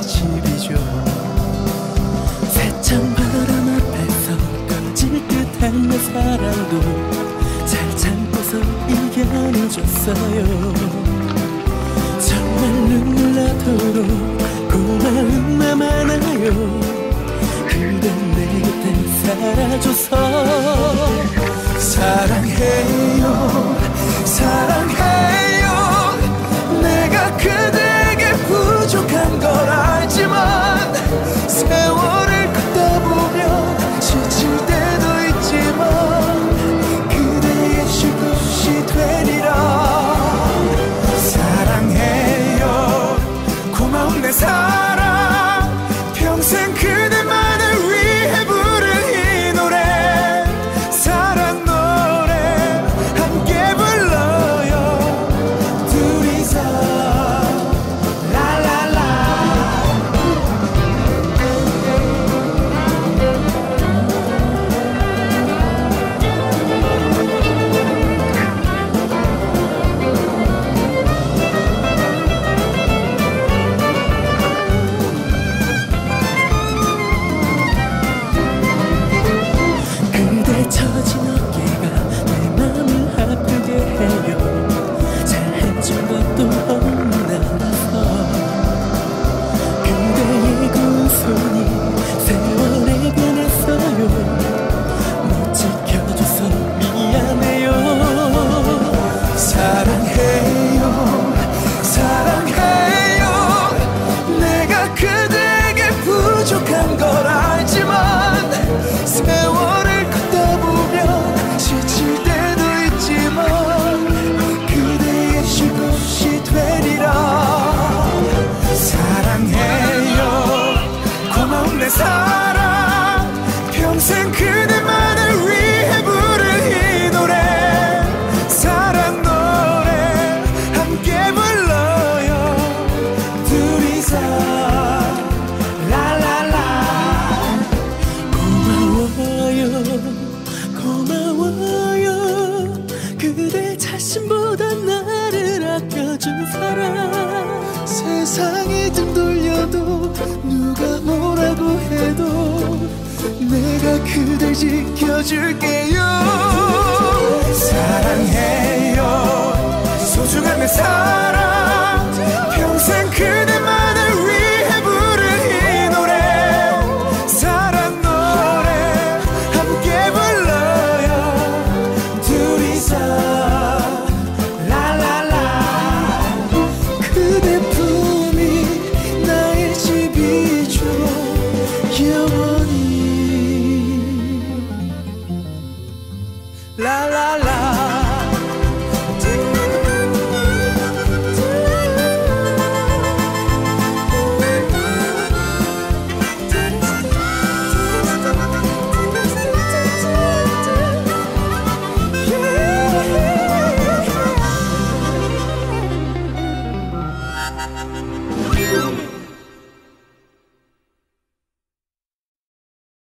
집이죠. 새찬 바람 앞에서 꺼질 듯한 내 사랑도 잘 참고서 이겨내줬어요. 정말 눈물 나도록 사랑. 평생 그대만을 위해 부를 이 노래. 사랑 노래 함께 불러요. 둘이서. 라라라. 고마워요 고마워요. 그대 자신보다 나를 아껴준 사랑. 세상이 등 돌려도 누가 뭐라고 해도 내가 그댈 지켜줄게요. 사랑해요. 소중한 내 사랑.